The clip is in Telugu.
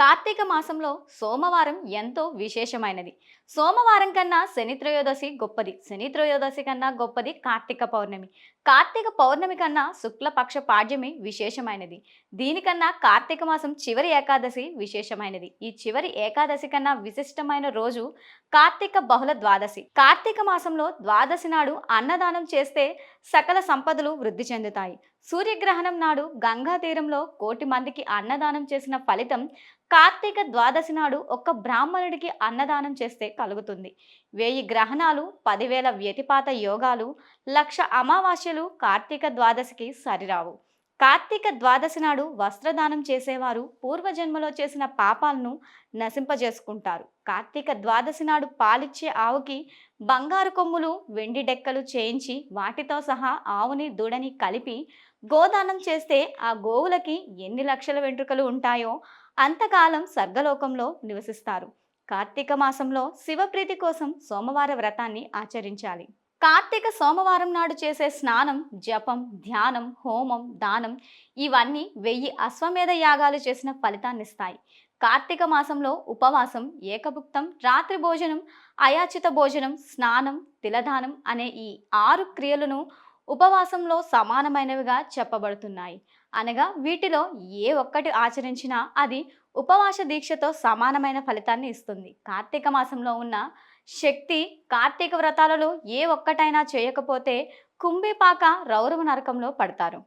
కార్తీక మాసంలో సోమవారం ఎంతో విశేషమైనది. సోమవారం కన్నా శని త్రయోదశి గొప్పది. శని త్రయోదశి కన్నా గొప్పది కార్తీక పౌర్ణమి. కార్తీక పౌర్ణమి కన్నా శుక్లపక్ష పాడ్యమి విశేషమైనది. దీనికన్నా కార్తీక మాసం చివరి ఏకాదశి విశేషమైనది. ఈ చివరి ఏకాదశి కన్నా విశిష్టమైన రోజు కార్తీక బహుళ ద్వాదశి. కార్తీక మాసంలో ద్వాదశి నాడు అన్నదానం చేస్తే సకల సంపదలు వృద్ధి చెందుతాయి. సూర్యగ్రహణం నాడు గంగా తీరంలో కోటి మందికి అన్నదానం చేసిన ఫలితం కార్తీక ద్వాదశి నాడు ఒక్క బ్రాహ్మణుడికి అన్నదానం చేస్తే కలుగుతుంది. వెయ్యి గ్రహణాలు పదివేల వ్యతిపాత యోగాలు లక్ష అమావాస్యలు కార్తీక ద్వాదశికి సరిరావు. కార్తీక ద్వాదశి నాడు వస్త్రదానం చేసేవారు పూర్వజన్మలో చేసిన పాపాలను నశింపజేసుకుంటారు. కార్తీక ద్వాదశి నాడు పాలిచ్చే ఆవుకి బంగారు కొమ్ములు వెండి డెక్కలు చేయించి వాటితో సహా ఆవుని దూడని కలిపి గోదానం చేస్తే ఆ గోవులకి ఎన్ని లక్షల వెంట్రుకలు ఉంటాయో అంతకాలం స్వర్గలోకంలో నివసిస్తారు. కార్తీక మాసంలో శివప్రీతి కోసం సోమవార వ్రతాన్ని ఆచరించాలి. కార్తీక సోమవారం నాడు చేసే స్నానం జపం ధ్యానం హోమం దానం ఇవన్నీ వెయ్యి అశ్వమేధ యాగాలు చేసిన ఫలితాన్నిస్తాయి కార్తీక మాసంలో ఉపవాసం ఏకభుక్తం రాత్రి భోజనం అయాచిత భోజనం స్నానం తిలదానం అనే ఈ ఆరు క్రియలను ఉపవాసంలో సమానమైనవిగా చెప్పబడుతున్నాయి. అనగా వీటిలో ఏ ఒక్కటి ఆచరించినా అది ఉపవాస దీక్షతో సమానమైన ఫలితాన్ని ఇస్తుంది. కార్తీక మాసంలో ఉన్న శక్తి కార్తీక వ్రతాలలో ఏ ఒక్కటైనా చేయకపోతే కుంభిపాక రౌరవ నరకంలో పడతారు.